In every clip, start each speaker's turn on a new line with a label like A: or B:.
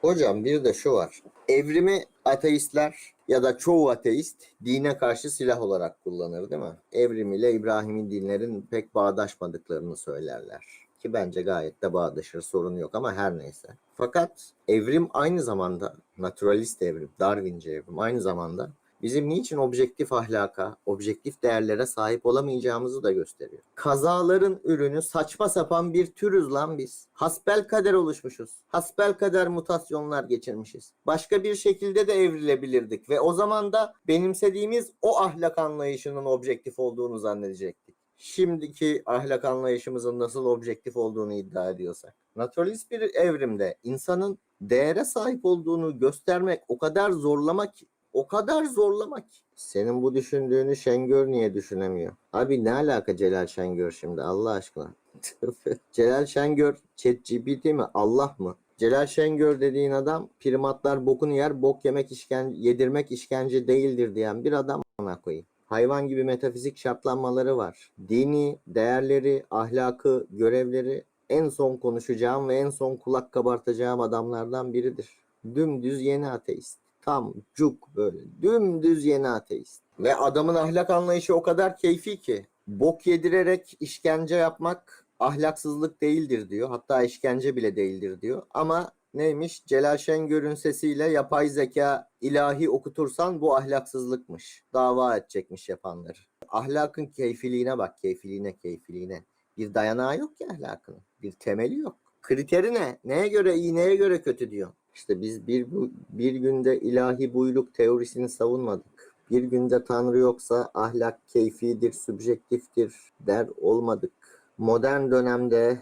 A: Hocam bir de şu var. Evrimi ateistler ya da çoğu ateist dine karşı silah olarak kullanır değil mi? Evrim ile İbrahim'in dinlerin pek bağdaşmadıklarını söylerler. Ki bence gayet de bağdaşır sorun yok ama her neyse. Fakat evrim aynı zamanda naturalist evrim, Darwinci evrim aynı zamanda bizim niçin objektif ahlaka, objektif değerlere sahip olamayacağımızı da gösteriyor. Kazaların ürünü saçma sapan bir türüz lan biz. Hasbel kader oluşmuşuz. Hasbel kader mutasyonlar geçirmişiz. Başka bir şekilde de evrilebilirdik ve o zaman da benimsediğimiz o ahlak anlayışının objektif olduğunu zannedecektik. Şimdiki ahlak anlayışımızın nasıl objektif olduğunu iddia ediyorsak. Naturalist bir evrimde insanın değere sahip olduğunu göstermek o kadar zorlamak ki o kadar zorlamak. Senin bu düşündüğünü Şengör niye düşünemiyor? Abi ne alaka Celal Şengör şimdi Allah aşkına? Celal Şengör ChatGPT mi? Allah mı? Celal Şengör dediğin adam primatlar bokunu yer, bok yemek işkence, yedirmek işkence değildir diyen bir adam ona koyayım. Hayvan gibi metafizik şartlanmaları var. Dini, değerleri, ahlakı, görevleri en son konuşacağım ve en son kulak kabartacağım adamlardan biridir. Dümdüz yeni ateist. Tam cuk böyle dümdüz yeni ateist. Ve adamın ahlak anlayışı o kadar keyfi ki bok yedirerek işkence yapmak ahlaksızlık değildir diyor. Hatta işkence bile değildir diyor. Ama neymiş? Celal Şengör'ün sesiyle yapay zeka ilahi okutursan bu ahlaksızlıkmış. Dava edecekmiş yapanları. Ahlakın keyfiliğine bak, keyfiliğine, keyfiliğine. Bir dayanağı yok ki ahlakın. Bir temeli yok. Kriteri ne? Neye göre iyi, neye göre kötü diyor. İşte biz bir, bir günde ilahi buyluk teorisini savunmadık. Bir günde Tanrı yoksa ahlak keyfidir, subjektiftir der olmadık. Modern dönemde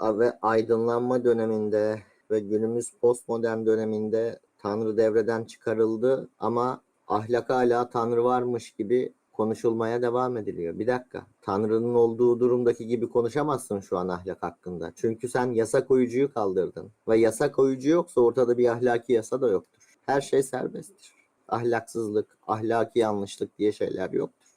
A: ve aydınlanma döneminde ve günümüz postmodern döneminde Tanrı devreden çıkarıldı ama ahlak hala Tanrı varmış gibi konuşulmaya devam ediliyor. Bir dakika. Tanrı'nın olduğu durumdaki gibi konuşamazsın şu an ahlak hakkında. Çünkü sen yasa koyucuyu kaldırdın. Ve yasa koyucu yoksa ortada bir ahlaki yasa da yoktur. Her şey serbesttir. Ahlaksızlık, ahlaki yanlışlık diye şeyler yoktur.